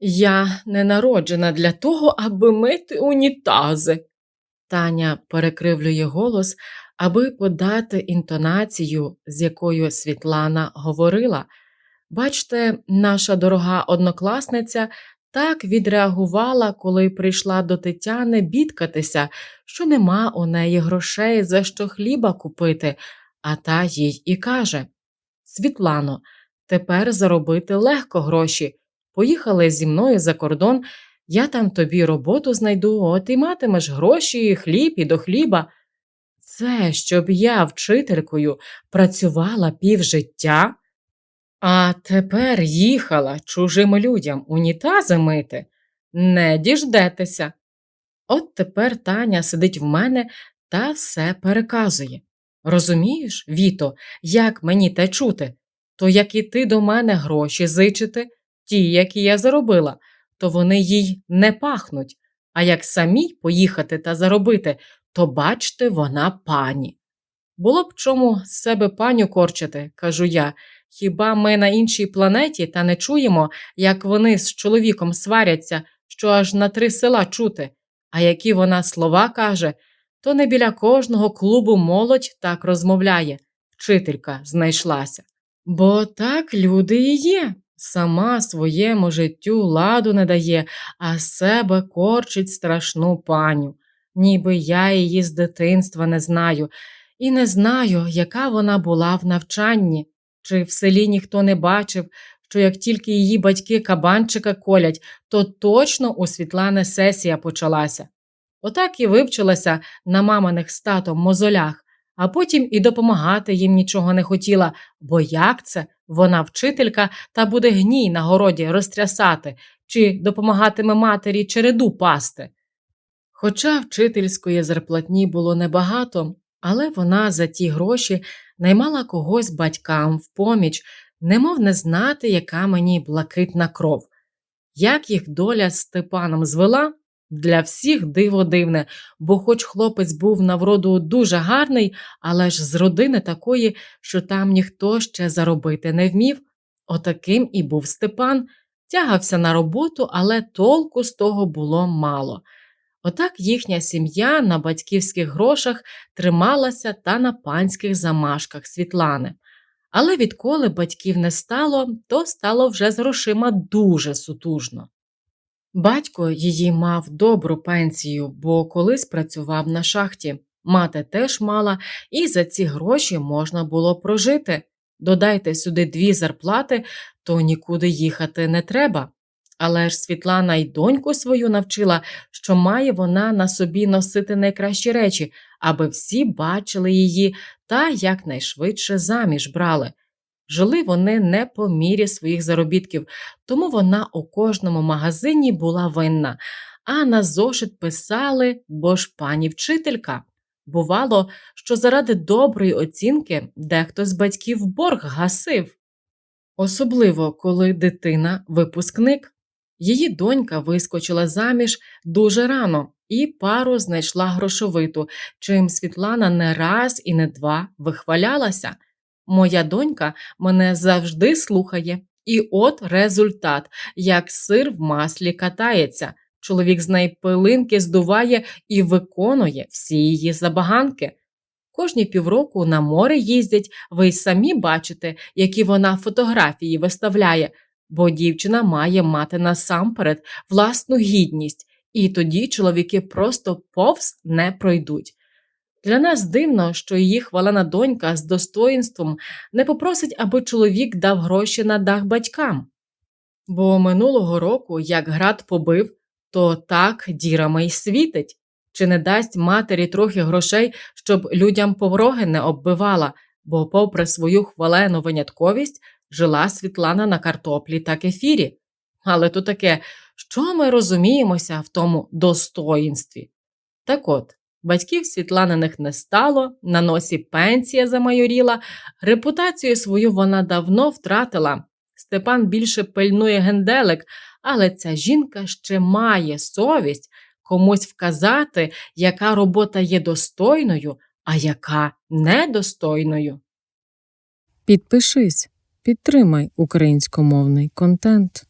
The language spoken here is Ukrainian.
Я не народжена для того, аби мити унітази. Таня перекривлює голос, аби подати інтонацію, з якою Світлана говорила. Бачте, наша дорога однокласниця так відреагувала, коли прийшла до Тетяни бідкатися, що нема у неї грошей за що хліба купити, а та їй і каже: Світлано, тепер заробити легко гроші. Поїхали зі мною за кордон, я там тобі роботу знайду, от і матимеш гроші, і хліб і до хліба. Це щоб я вчителькою працювала півжиття, а тепер їхала чужим людям унітази мити, не діждетеся. От тепер Таня сидить в мене та все переказує. Розумієш, Віто, як мені те чути? То як і ти до мене гроші зичити, ті, які я заробила, то вони їй не пахнуть, а як самій поїхати та заробити, то бачте, вона пані. Було б чому з себе паню корчити, кажу я. Хіба ми на іншій планеті та не чуємо, як вони з чоловіком сваряться, що аж на три села чути, а які вона слова каже, то не біля кожного клубу молодь так розмовляє, вчителька знайшлася. Бо так люди і є. Сама своєму життю ладу не дає, а себе корчить страшну паню, ніби я її з дитинства не знаю, і не знаю, яка вона була в навчанні, чи в селі ніхто не бачив, що як тільки її батьки кабанчика колять, то точно у Світлани сесія почалася. Отак і вивчилася на маминих з татом мозолях, а потім і допомагати їм нічого не хотіла, бо як це вона вчителька та буде гній на городі розтрясати чи допомагатиме матері череду пасти. Хоча вчительської зарплатні було небагато, але вона за ті гроші наймала когось батькам в поміч, немов не знати, яка мені блакитна кров. Як їх доля з Степаном звела, для всіх диво дивне, бо хоч хлопець був на вроду дуже гарний, але ж з родини такої, що там ніхто ще заробити не вмів. Отаким і був Степан, тягався на роботу, але толку з того було мало. Отак їхня сім'я на батьківських грошах трималася та на панських замашках Світлани. Але відколи батьків не стало, то стало вже з грошима дуже сутужно. Батько її мав добру пенсію, бо колись працював на шахті. Мати теж мала, і за ці гроші можна було прожити. Додайте сюди дві зарплати, то нікуди їхати не треба. Але ж Світлана й доньку свою навчила, що має вона на собі носити найкращі речі, аби всі бачили її та якнайшвидше заміж брали. Жили вони не по мірі своїх заробітків, тому вона у кожному магазині була винна, а на зошит писали, бо ж пані вчителька. Бувало, що заради доброї оцінки дехто з батьків борг гасив. Особливо, коли дитина випускник. Її донька вискочила заміж дуже рано і пару знайшла грошовиту, чим Світлана не раз і не два вихвалялася. Моя донька мене завжди слухає, і от результат, як сир в маслі катається. Чоловік з неї пилинки здуває і виконує всі її забаганки. Кожні півроку на море їздять, ви й самі бачите, які вона фотографії виставляє, бо дівчина має мати насамперед власну гідність, і тоді чоловіки просто повз не пройдуть. Для нас дивно, що її хвалена донька з достоїнством не попросить, аби чоловік дав гроші на дах батькам. Бо минулого року, як град побив, то так дірами й світить, чи не дасть матері трохи грошей, щоб людям повроги не оббивала, бо, попри свою хвалену винятковість, жила Світлана на картоплі та кефірі. Але то таке, що ми розуміємося в тому достоїнстві? Так от. Батьків Світланиних не стало, на носі пенсія замайоріла, репутацію свою вона давно втратила. Степан більше пильнує генделик, але ця жінка ще має совість комусь вказати, яка робота є достойною, а яка недостойною. Підпишись, підтримай українськомовний контент.